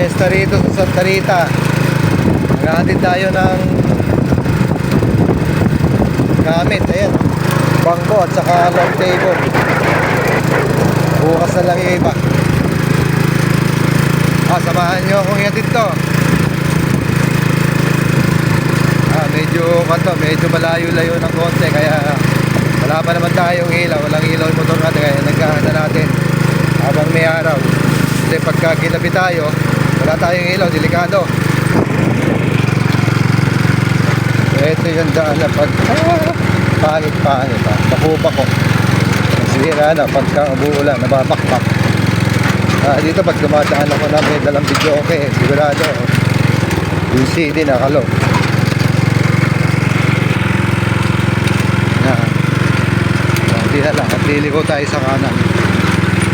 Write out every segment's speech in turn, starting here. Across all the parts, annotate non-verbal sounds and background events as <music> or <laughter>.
Fiesta rito sa Santa Rita. Naghahatid tayo ng gamit. Ayan. Bangko at saka long table. Bukas na lang yung iba. Ah, samahan nyo akong ihatid to. Ah, medyo kanto, medyo malayo-layo ng konti kaya wala pa naman tayong ilaw, walang ilaw yung motor natin kaya nagkahanda natin habang may araw. Kasi pagka ginabi tayo, wala tayong ilaw, delikado. Ito yung daan na pag ah, pangit-pangit ah. Nakupa ko. Sira na pagka umuulan, nababakbak. Ah, dito pag dumadaan ako na may dalang video okay, sigurado. Yung CD nakalo. Na. Hindi na lang. At liliko tayo sa kanan.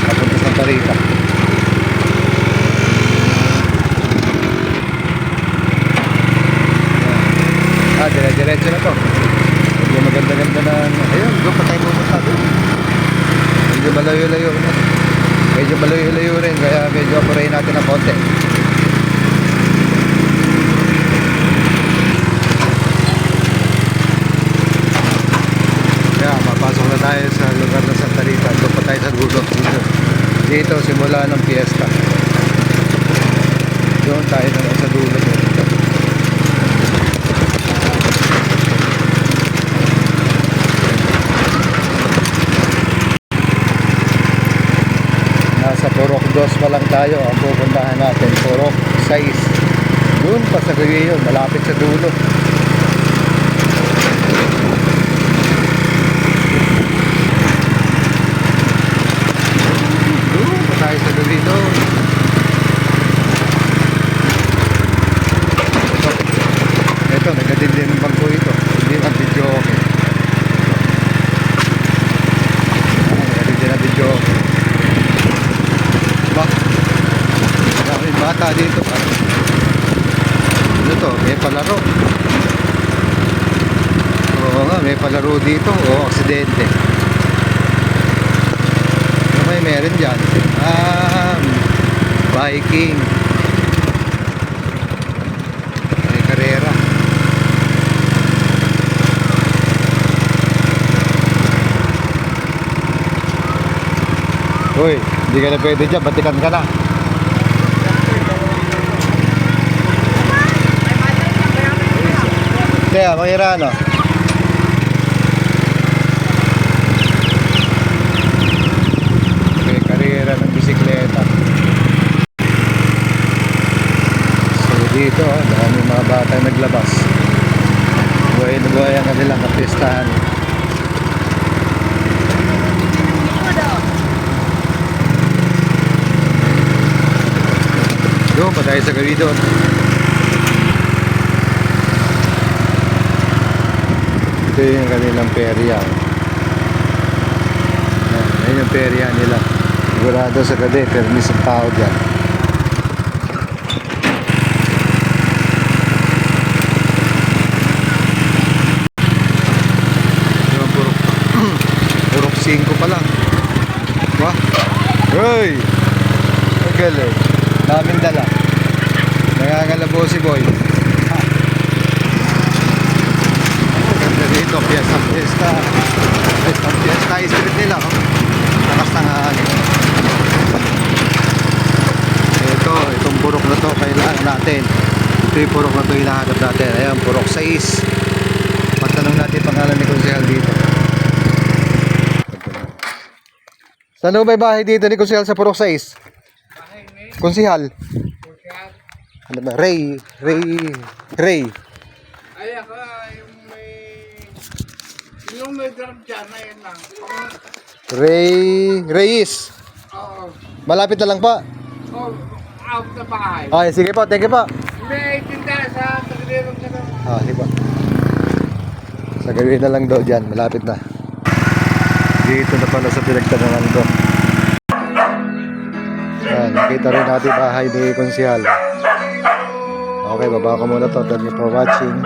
Papunta sa Tarita. Dire-diretso na to. Medyo maganda-ganda na. Ayun, doon pa tayo pumunta doon. Medyo malayo-layo na. Medyo malayo-layo rin, kaya medyo apurahin natin ng konti. Kaya papasok na tayo sa lugar ng Santa Rita. Doon pa tayo sa dulo. Dito, simula ng fiesta. Doon tayo na sa dulo. Dito. 2 pa lang tayo. Ang pupuntahan natin, Purok 6. Doon pa sa yun, malapit sa dulo. Doon pa tayo sa gabi doon. Ito, ito nagadindi ng bangko ito. Hindi ang video okay. Nagadindi ng video okay. Ba? Maraming bata dito. Ano to? May palaro. Oo nga, may palaro dito. O, aksidente. Ano may meron dyan? Ah, biking. May karera. Uy, hindi ka na pwede dyan. Batikan ka na. Kaya, mangira ano? May karera ng bisikleta. So dito, oh, dami mga bata naglabas. Buhay na buhay ang kanilang kapistahan. Doon pa tayo sa gabi doon. Ito yung kanilang perya. Ayan yung perya nila. Sigurado sa gabi, permis ang tao dyan. Yung purok, <clears throat> purok 5 pa lang. Wah! Hoy! Ang galing. Daming dala. Nangangalabo si Boy. Ha. Ang Ganda dito, Fiesta Fiesta. Fiesta Fiesta street nila. Oh. Lakas ng hangin. Ito, itong purok na to kailangan natin. Ito yung purok na to hinahanap natin. Ayan, purok 6. Pagtanong natin pangalan ni Konsehal dito. Saan ba bahay dito ni Konsehal sa purok 6? Konsehal. Ano ba? Ray. Ray. Ray. May drug dyan, ayun lang. Ray. Reyes. Oo. Malapit na lang pa. Oh, out na bahay. Okay, sige po. Thank you po. May tinda sa tagilirong ka ng... Ah, sige po. Sa gawin na lang daw dyan. Malapit na. Dito na pala sa pinagtanungan ko. Yan, nakita rin natin bahay ni Konsehal. Okay, baba ko muna to. Thank you for watching.